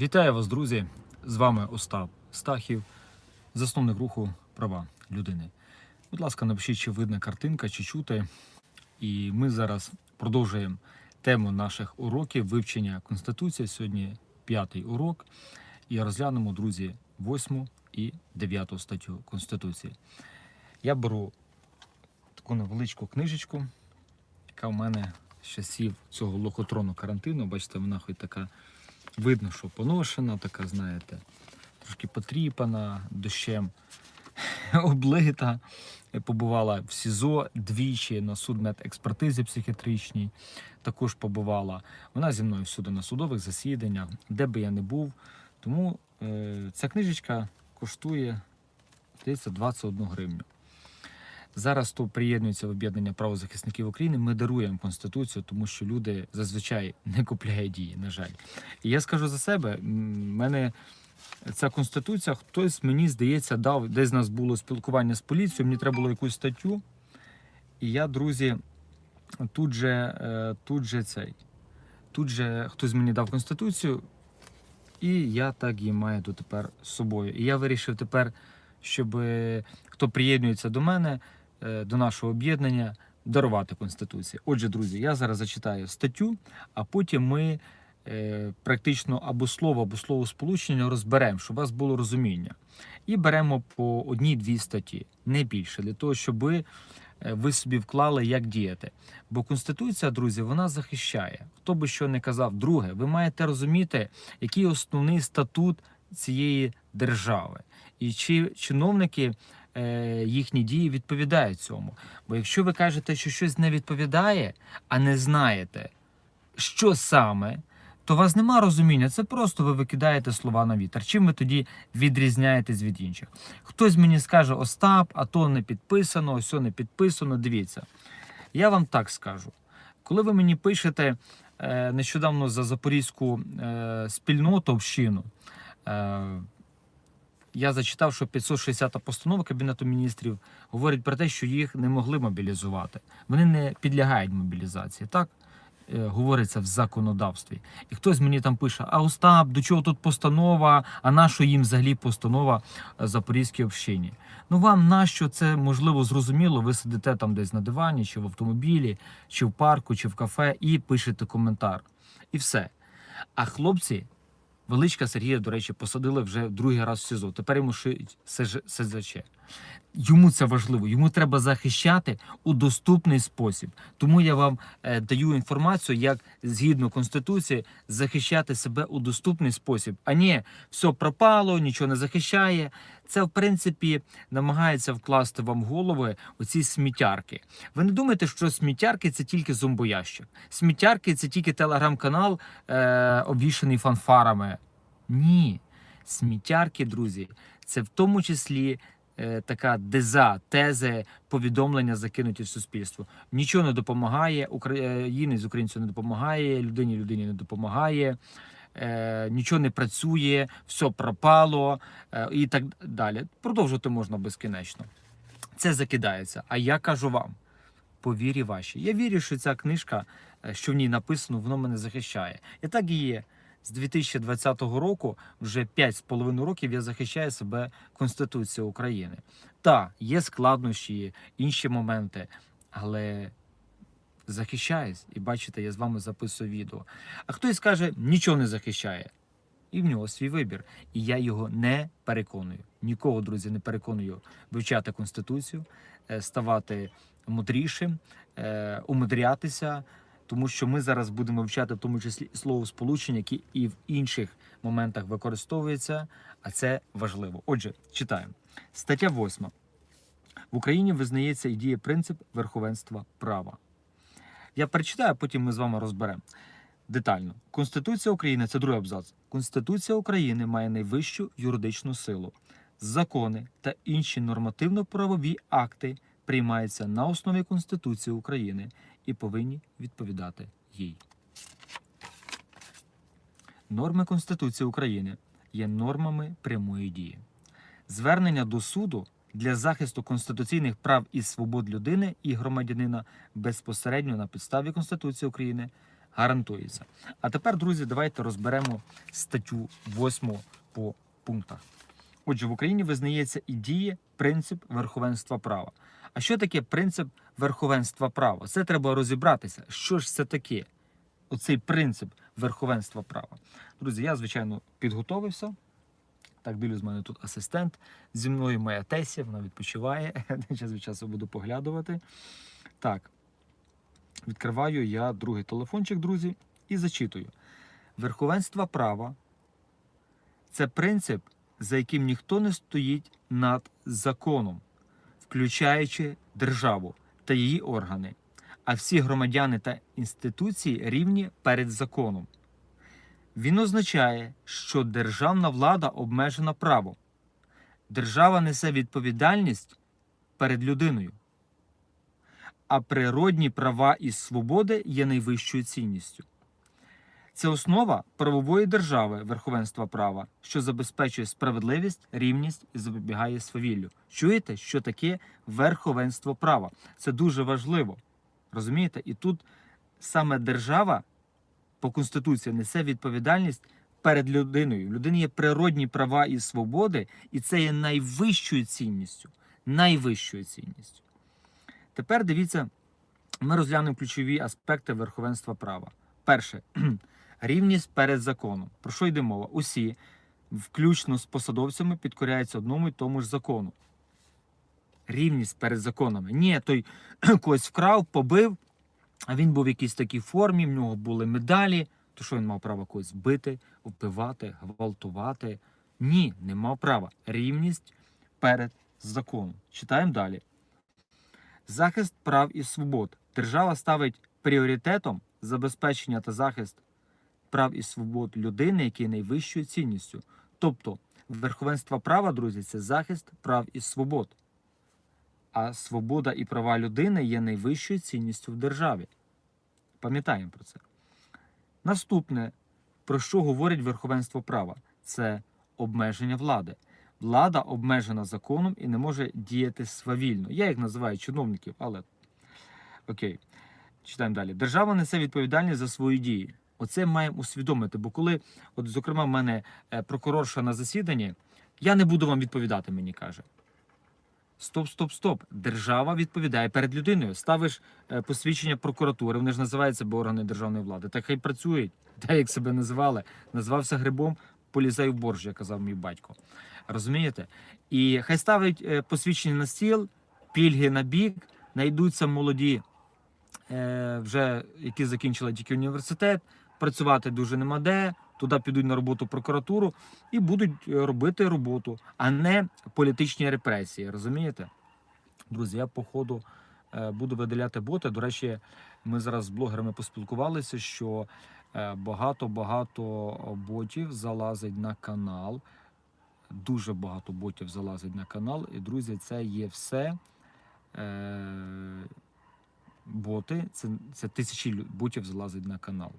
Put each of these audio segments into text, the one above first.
Вітаю вас, друзі! З вами Остап Стахів, засновник руху права людини. Будь ласка, напишіть, чи видна картинка, чи чути. І ми зараз продовжуємо тему наших уроків вивчення Конституції. Сьогодні п'ятий урок. І розглянемо, друзі, восьму і дев'яту статтю Конституції. Я беру таку невеличку книжечку, яка в мене з часів цього лохотрону карантину. Бачите, вона хоч така видно, що поношена, така, знаєте, трошки потріпана, дощем облита. Побувала в СІЗО двічі на судмедекспертизі психіатричній. Також побувала. Вона зі мною всюди на судових засіданнях, де би я не був. Тому е, ця книжечка коштує, здається, 21 гривню. Зараз то приєднується в об'єднання правозахисників України. Ми даруємо конституцію, тому що люди зазвичай не купляють її, на жаль. І я скажу за себе, мене ця конституція, хтось мені здається, дав, десь у нас було спілкування з поліцією, мені треба було якусь статтю. І я, друзі, тут же, е, тут же цей, тут же хтось мені дав конституцію, і я так її маю дотепер з собою. І я вирішив тепер, щоб хто приєднується до мене, до нашого об'єднання, дарувати конституцію. Отже, друзі, я зараз зачитаю статтю, а потім ми е, практично або слово, або слово сполучення розберемо, щоб у вас було розуміння. І беремо по одній-дві статті, не більше, для того, щоб ви, е, ви собі вклали, як діяти. Бо Конституція, друзі, вона захищає. Хто би що не казав, друге, ви маєте розуміти, який основний статут цієї держави, і чи чиновники е, їхні дії відповідають цьому. Бо якщо ви кажете, що щось не відповідає, а не знаєте, що саме, то у вас нема розуміння. Це просто ви викидаєте слова на вітер. Чим ви тоді відрізняєтесь від інших? Хтось мені скаже Остап, а то не підписано, ось не підписано. Дивіться, я вам так скажу. Коли ви мені пишете е, нещодавно за запорізьку е, спільноту общину, е, я зачитав, що 560 постанова Кабінету міністрів говорить про те, що їх не могли мобілізувати. Вони не підлягають мобілізації. Так е, говориться в законодавстві. І хтось мені там пише: А Остап, до чого тут постанова? А нащо їм взагалі постанова е, Запорізькій общині? Ну вам нащо це можливо зрозуміло? Ви сидите там десь на дивані, чи в автомобілі, чи в парку, чи в кафе, і пишете коментар. І все. А хлопці Величка Сергія, до речі, посадили вже другий раз в СІЗО. Тепер йому шиють СЗЧ. Йому це важливо. Йому треба захищати у доступний спосіб. Тому я вам е, даю інформацію, як згідно конституції захищати себе у доступний спосіб. А ні, все пропало, нічого не захищає. Це в принципі намагається вкласти вам голови оці сміттярки. Ви не думаєте, що сміттярки це тільки зомбоящик. Сміттярки це тільки телеграм-канал, е, обвішаний фанфарами. Ні, сміттярки, друзі, це в тому числі така деза, тези, повідомлення закинуті в суспільство. Нічого не допомагає, українець українцю не допомагає, людині людині не допомагає. Е, нічого не працює, все пропало е, і так далі. Продовжувати можна безкінечно. Це закидається. А я кажу вам, по вірі вашій. Я вірю, що ця книжка, е, що в ній написано, воно мене захищає. І так і є. З 2020 року, вже 5,5 років, я захищаю себе Конституцією України. Так, є складнощі, інші моменти, але захищаюсь. І бачите, я з вами записую відео. А хтось каже, нічого не захищає. І в нього свій вибір. І я його не переконую. Нікого, друзі, не переконую вивчати Конституцію, е, ставати мудрішим, е, умудрятися. Тому що ми зараз будемо вивчати в тому числі слово сполучення, які і в інших моментах використовується, а це важливо. Отже, читаємо. Стаття 8. В Україні визнається і діє принцип верховенства права. Я перечитаю, а потім ми з вами розберемо детально. Конституція України це другий абзац. Конституція України має найвищу юридичну силу. Закони та інші нормативно-правові акти приймаються на основі Конституції України і повинні відповідати їй. Норми Конституції України є нормами прямої дії. Звернення до суду для захисту конституційних прав і свобод людини і громадянина безпосередньо на підставі Конституції України гарантується. А тепер, друзі, давайте розберемо статтю 8 по пунктах. Отже, в Україні визнається і діє принцип верховенства права. А що таке принцип верховенства права? Це треба розібратися. Що ж це таке? Оцей принцип верховенства права. Друзі, я, звичайно, підготовився. Так, дивлюсь, в мене тут асистент. Зі мною моя Тесі, вона відпочиває. Час від часу буду поглядувати. Так, відкриваю я другий телефончик, друзі, і зачитую. Верховенство права це принцип, за яким ніхто не стоїть над законом, включаючи державу та її органи, а всі громадяни та інституції рівні перед законом. Він означає, що державна влада обмежена правом. Держава несе відповідальність перед людиною, а природні права і свободи є найвищою цінністю. Це основа правової держави верховенства права, що забезпечує справедливість, рівність і запобігає свавіллю. Чуєте, що таке верховенство права? Це дуже важливо. Розумієте? І тут саме держава по Конституції несе відповідальність перед людиною. У людини є природні права і свободи, і це є найвищою цінністю. Найвищою цінністю. Тепер дивіться, ми розглянемо ключові аспекти верховенства права. Перше рівність перед законом. Про що йде мова? Усі, включно з посадовцями, підкоряються одному і тому ж закону. Рівність перед законами. Ні, той когось вкрав, побив, а він був в якійсь такій формі, в нього були медалі. То що він мав право когось бити, вбивати, гвалтувати? Ні, не мав права. Рівність перед законом. Читаємо далі. Захист прав і свобод. Держава ставить пріоритетом забезпечення та захист прав і свобод людини, які є найвищою цінністю. Тобто, верховенство права, друзі, це захист прав і свобод. А свобода і права людини є найвищою цінністю в державі. Пам'ятаємо про це. Наступне, про що говорить верховенство права, це обмеження влади. Влада обмежена законом і не може діяти свавільно. Я їх називаю чиновників, але окей. Читаємо далі. Держава несе відповідальність за свої дії. Оце маємо усвідомити. Бо коли, от, зокрема, в мене е, прокурорша на засіданні, я не буду вам відповідати, мені каже. Стоп, стоп, стоп. Держава відповідає перед людиною. Ставиш е, посвідчення прокуратури, вони ж називаються бо органи державної влади. Так хай працюють. Те, як себе називали, назвався грибом, полізай в борщ, як казав мій батько. Розумієте? І хай ставить е, посвідчення на стіл, пільги на бік, знайдуться молоді, вже які закінчили тільки університет, працювати дуже нема де. Туди підуть на роботу прокуратуру і будуть е, робити роботу, а не політичні репресії. Розумієте? Друзі, я по ходу е, буду видаляти боти. До речі, ми зараз з блогерами поспілкувалися, що е, багато-багато ботів залазить на канал. Дуже багато ботів залазить на канал. І, друзі, це є все. Е, боти, це, це тисячі ботів залазить на канал.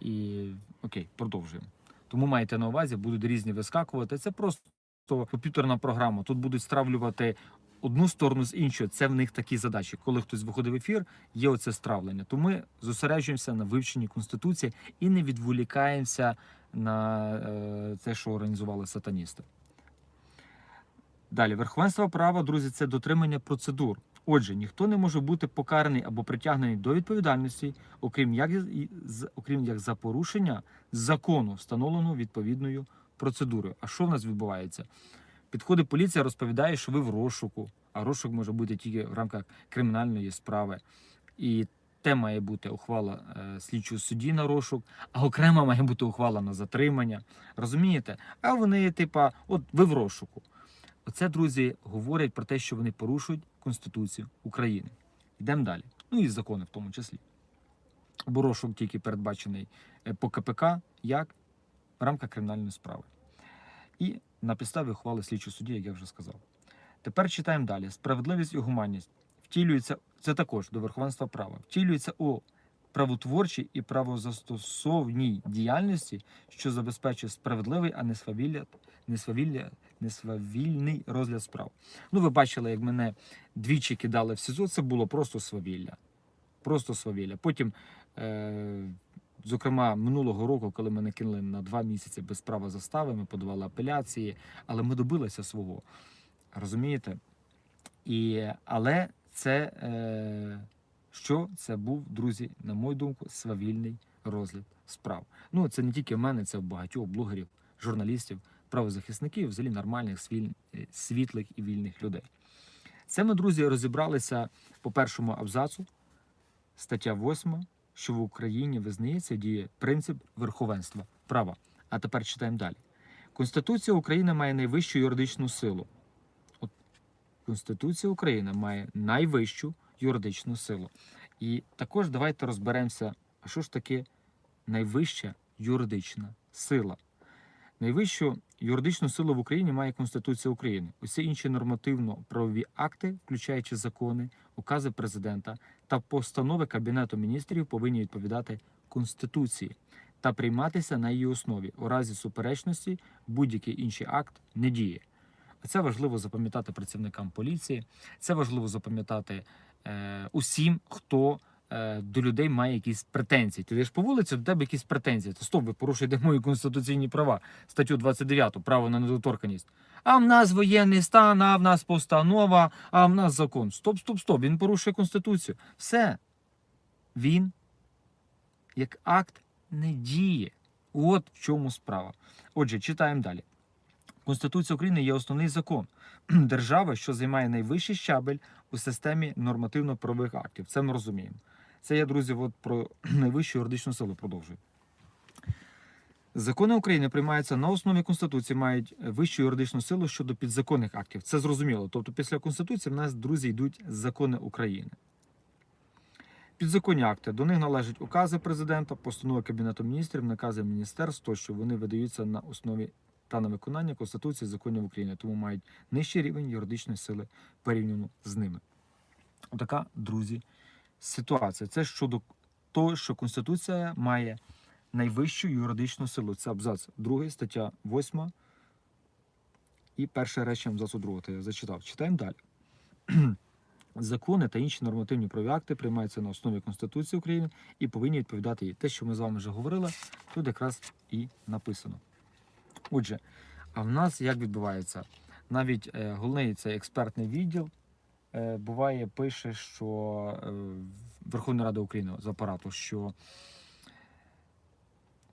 І окей, продовжуємо. Тому маєте на увазі, будуть різні вискакувати. Це просто комп'ютерна програма. Тут будуть стравлювати одну сторону з іншою. Це в них такі задачі. Коли хтось виходить в ефір, є оце стравлення. То ми зосереджуємося на вивченні конституції і не відволікаємося на е, те, що організували сатаністи. Далі, верховенство права, друзі, це дотримання процедур. Отже, ніхто не може бути покараний або притягнений до відповідальності, окрім як, окрім як за порушення закону, встановленого відповідною процедурою. А що в нас відбувається? Підходить поліція, розповідає, що ви в розшуку, а розшук може бути тільки в рамках кримінальної справи. І те має бути ухвала е, слідчого судді на розшук, а окремо має бути ухвала на затримання. Розумієте? А вони, типа, от ви в розшуку. Оце, друзі, говорять про те, що вони порушують Конституцію України. Йдемо далі. Ну і закони в тому числі. Бо розшук тільки передбачений е, по КПК, як в рамках кримінальної справи. І на підставі ухвали слідчого судді, як я вже сказав. Тепер читаємо далі. Справедливість і гуманність втілюється, це також до верховенства права, втілюється у правотворчій і правозастосовній діяльності, що забезпечує справедливий, а не свавілля, не свавілля, не свавільний розгляд справ. Ну, ви бачили, як мене двічі кидали в СІЗО, це було просто свавілля. Просто свавілля. Потім, е, зокрема, минулого року, коли мене кинули на два місяці без права застави, ми подавали апеляції, але ми добилися свого. Розумієте? І, але це е, що це був, друзі, на мою думку, свавільний розгляд справ. Ну, це не тільки в мене, це в багатьох блогерів, журналістів, правозахисників, взагалі нормальних, е, світлих і вільних людей. Це ми, друзі, розібралися по першому абзацу, стаття 8, що в Україні визнається діє принцип верховенства права. А тепер читаємо далі. Конституція України має найвищу юридичну силу. От Конституція України має найвищу юридичну силу. І також давайте розберемося, що ж таке найвища юридична сила. Найвищу юридичну силу в Україні має Конституція України. Усі інші нормативно-правові акти, включаючи закони, укази президента та постанови Кабінету міністрів, повинні відповідати Конституції та прийматися на її основі. У разі суперечності будь-який інший акт не діє. Це важливо запам'ятати працівникам поліції. Це важливо запам'ятати е, усім, хто до людей має якісь претензії. Ти йдеш по вулиці, до тебе якісь претензії. То стоп, ви порушуєте мої конституційні права, статтю 29, право на недоторканність. А в нас воєнний стан, а в нас постанова, а в нас закон. Стоп, стоп, стоп. Він порушує конституцію. Все. Він, як акт, не діє. От в чому справа. Отже, читаємо далі. Конституція України є основний закон держави, що займає найвищий щабель у системі нормативно-правових актів. Це ми розуміємо. Це я, друзі, от про найвищу юридичну силу продовжую. Закони України приймаються на основі Конституції, мають вищу юридичну силу щодо підзаконних актів. Це зрозуміло. Тобто, після Конституції в нас, друзі, йдуть закони України. Підзаконні акти. До них належать укази президента, постанови Кабінету міністрів, накази міністерств, тощо вони видаються на основі та на виконання Конституції законів України, тому мають нижчий рівень юридичної сили порівняно з ними. Отака, друзі, ситуація. Це щодо того, що Конституція має найвищу юридичну силу. Це абзац 2, стаття 8 і перше речення абзацу 2. Я зачитав. Читаємо далі. Закони та інші нормативні правові акти приймаються на основі Конституції України і повинні відповідати їй. Те, що ми з вами вже говорили, тут якраз і написано. Отже, а в нас як відбувається? Навіть е, головний цей експертний відділ буває, пише, що е, Верховна Рада України з апарату, що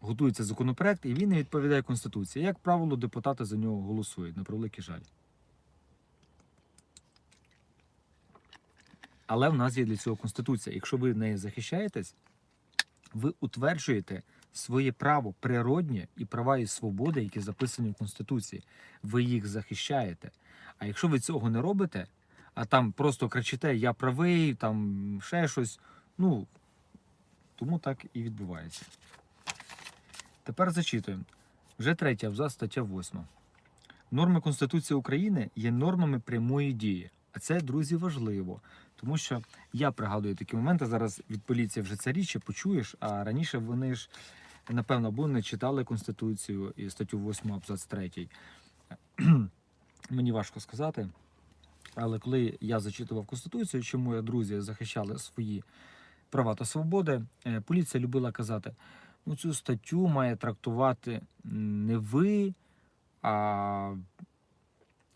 готується законопроект, і він не відповідає Конституції. Як правило, депутати за нього голосують, на превеликий жаль. Але в нас є для цього Конституція. Якщо ви нею захищаєтесь, ви утверджуєте своє право природнє і права і свободи, які записані в Конституції. Ви їх захищаєте. А якщо ви цього не робите, а там просто кричите Я правий, там ще щось, ну тому так і відбувається. Тепер зачитуємо. Вже третя абзац, стаття 8. Норми Конституції України є нормами прямої дії. А це, друзі, важливо. Тому що я пригадую такі моменти. Зараз від поліції вже це рідше почуєш, а раніше вони ж, напевно, або не читали Конституцію і статтю 8 абзац 3. Мені важко сказати. Але коли я зачитував Конституцію, чому я друзі захищали свої права та свободи, е, поліція любила казати: ну цю статтю має трактувати не ви, а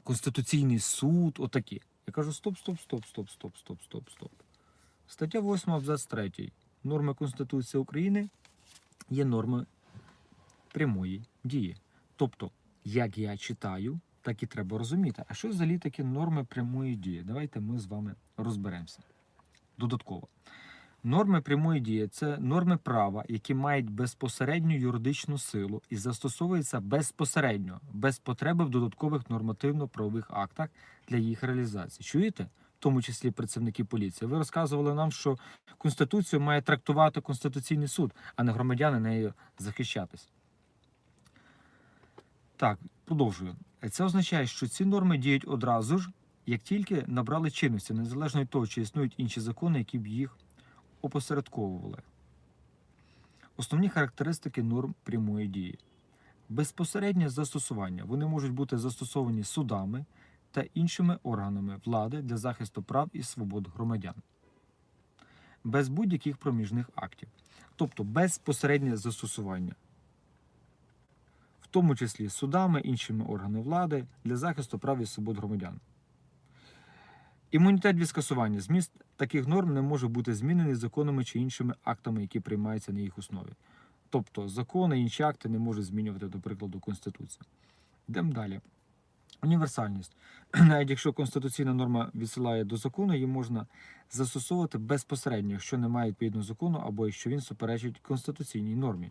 Конституційний суд, отакі. Я кажу: стоп, стоп, стоп, стоп, стоп, стоп, стоп, стоп. Стаття 8 абзац 3. Норми Конституції України є норми прямої дії. Тобто, як я читаю, так і треба розуміти. А що взагалі такі норми прямої дії? Давайте ми з вами розберемося. Додатково. Норми прямої дії це норми права, які мають безпосередню юридичну силу і застосовуються безпосередньо, без потреби в додаткових нормативно-правових актах для їх реалізації. Чуєте? В тому числі працівники поліції. Ви розказували нам, що Конституцію має трактувати Конституційний суд, а не громадяни нею захищатись. Так, продовжую. Це означає, що ці норми діють одразу ж, як тільки набрали чинності, незалежно від того, чи існують інші закони, які б їх опосередковували. Основні характеристики норм прямої дії. Безпосереднє застосування. Вони можуть бути застосовані судами та іншими органами влади для захисту прав і свобод громадян. без будь-яких проміжних актів, тобто безпосереднє застосування, тому числі судами, іншими органами влади для захисту прав і свобод громадян. Імунітет від скасування. Зміст таких норм не може бути змінений законами чи іншими актами, які приймаються на їх основі. Тобто закони, інші акти не можуть змінювати, до прикладу, Конституцію. Йдемо далі. Універсальність. Навіть якщо конституційна норма відсилає до закону, її можна застосовувати безпосередньо, якщо немає відповідного закону або якщо він суперечить конституційній нормі.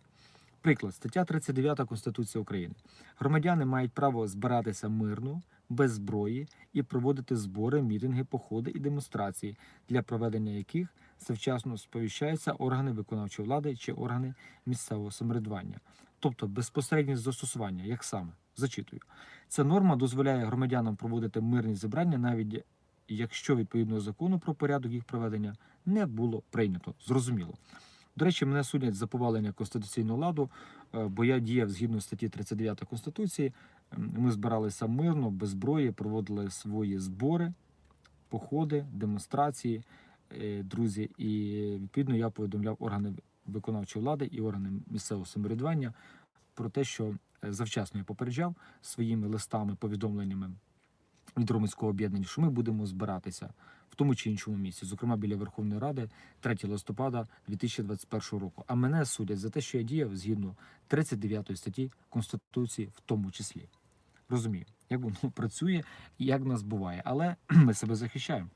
Приклад, стаття 39 Конституції України. Громадяни мають право збиратися мирно, без зброї і проводити збори, мітинги, походи і демонстрації, для проведення яких завчасно сповіщаються органи виконавчої влади чи органи місцевого самоврядування, тобто безпосереднє застосування, як саме зачитую. Ця норма дозволяє громадянам проводити мирні зібрання, навіть якщо відповідного закону про порядок їх проведення не було прийнято. Зрозуміло. До речі, мене судять за повалення конституційного ладу, е, бо я діяв згідно статті 39 Конституції. Ми збиралися мирно, без зброї, проводили свої збори, походи, демонстрації, е, друзі. І відповідно я повідомляв органи виконавчої влади і органи місцевого самоврядування про те, що е, завчасно я попереджав своїми листами, повідомленнями від громадського об'єднання, що ми будемо збиратися в тому чи іншому місці, зокрема біля Верховної Ради 3 листопада 2021 року. А мене судять за те, що я діяв згідно 39 статті Конституції, в тому числі. Розумію, як воно працює і як в нас буває, але ми себе захищаємо.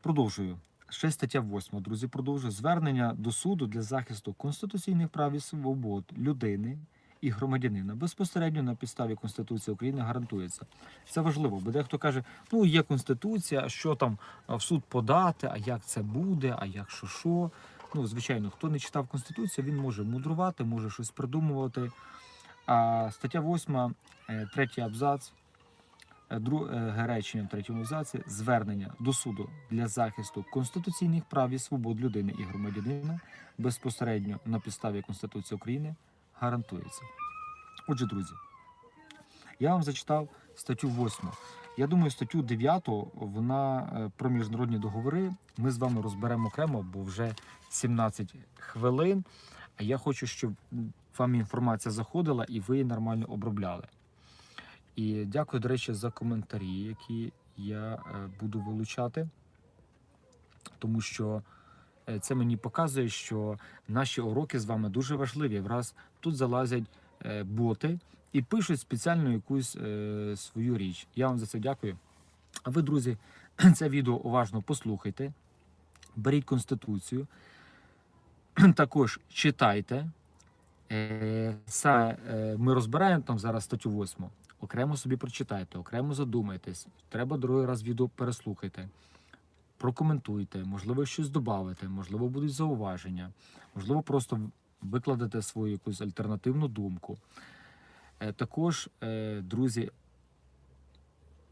Продовжую. Ще стаття 8, друзі, продовжую звернення до суду для захисту конституційних прав і свобод людини і громадянина безпосередньо на підставі Конституції України гарантується. Це важливо, бо дехто каже: ну є конституція, що там в суд подати, а як це буде, а як що що. Ну, звичайно, хто не читав Конституцію, він може мудрувати, може щось придумувати. А стаття 8, е, третій абзац, е, друге речення в третьому абзаці звернення до суду для захисту конституційних прав і свобод людини і громадянина безпосередньо на підставі Конституції України гарантується. Отже, друзі, я вам зачитав статтю 8. Я думаю, статтю 9 вона е, про міжнародні договори. Ми з вами розберемо окремо, бо вже 17 хвилин. А я хочу, щоб вам інформація заходила і ви її нормально обробляли. І дякую, до речі, за коментарі, які я е, буду вилучати, тому що це мені показує, що наші уроки з вами дуже важливі. Враз тут залазять е, боти і пишуть спеціальну якусь е, свою річ. Я вам за це дякую. А ви, друзі, це відео уважно послухайте, беріть конституцію, також читайте. Е, Саме е, ми розбираємо там зараз статтю 8. Окремо собі прочитайте, окремо задумайтесь. Треба другий раз відео переслухайте. Прокоментуйте, можливо, щось додавите, можливо, будуть зауваження, можливо, просто викладете свою якусь альтернативну думку. Е, Також, е, друзі,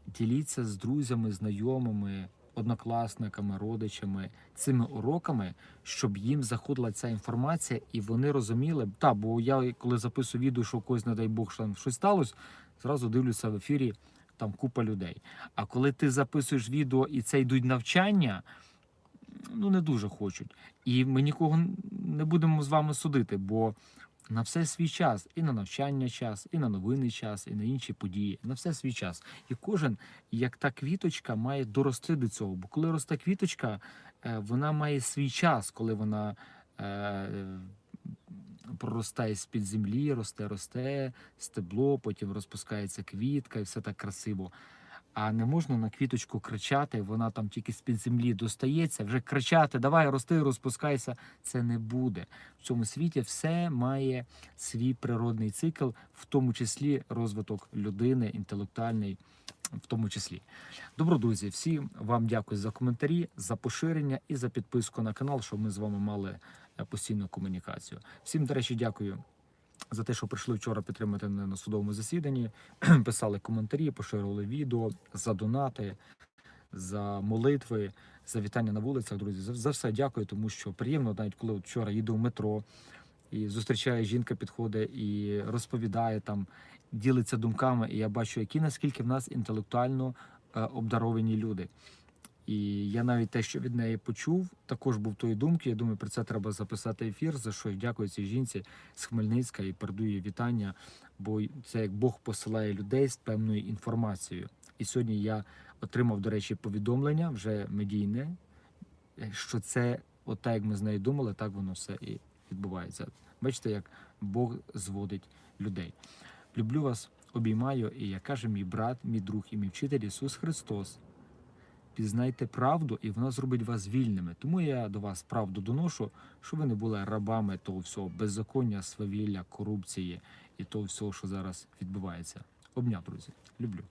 діліться з друзями, знайомими, однокласниками, родичами цими уроками, щоб їм заходила ця інформація і вони розуміли. Та, бо я коли записую відео, що когось, не дай Бог, що там щось сталося, зразу дивлюся в ефірі. Там купа людей. А коли ти записуєш відео і це йдуть навчання, ну не дуже хочуть. І ми нікого не будемо з вами судити, бо на все свій час, і на навчання час, і на новини час, і на інші події. На все свій час. І кожен, як та квіточка, має дорости до цього. Бо коли росте квіточка, е, вона має свій час, коли вона. Проростає з-під землі, росте, росте, стебло, потім розпускається квітка, і все так красиво. А не можна на квіточку кричати, вона там тільки з-під землі достається, вже кричати, давай рости, розпускайся. Це не буде. В цьому світі все має свій природний цикл, в тому числі розвиток людини, інтелектуальний, в тому числі. Добро, друзі, всім вам дякую за коментарі, за поширення і за підписку на канал, щоб ми з вами мали е, постійну комунікацію. Всім, до речі, дякую за те, що прийшли вчора підтримати мене на судовому засіданні, писали коментарі, поширювали відео, за донати, за молитви, за вітання на вулицях. Друзі, за, за все дякую, тому що приємно, навіть коли вчора їду в метро і зустрічає жінка, підходить і розповідає там, ділиться думками. І я бачу, які наскільки в нас інтелектуально е, обдаровані люди. І я навіть те, що від неї почув, також був тої думки. Я думаю, про це треба записати ефір. За що дякую цій жінці з Хмельницька і передаю їй вітання. Бо це як Бог посилає людей з певною інформацією. І сьогодні я отримав, до речі, повідомлення вже медійне, е, що це, от так як ми з нею думали, так воно все і відбувається. Бачите, як Бог зводить людей. Люблю вас, обіймаю, і як каже мій брат, мій друг і мій вчитель Ісус Христос. Пізнайте правду, і вона зробить вас вільними. Тому я до вас правду доношу, щоб ви не були рабами того всього беззаконня, свавілля, корупції і того всього, що зараз відбувається. Обняв, друзі. Люблю.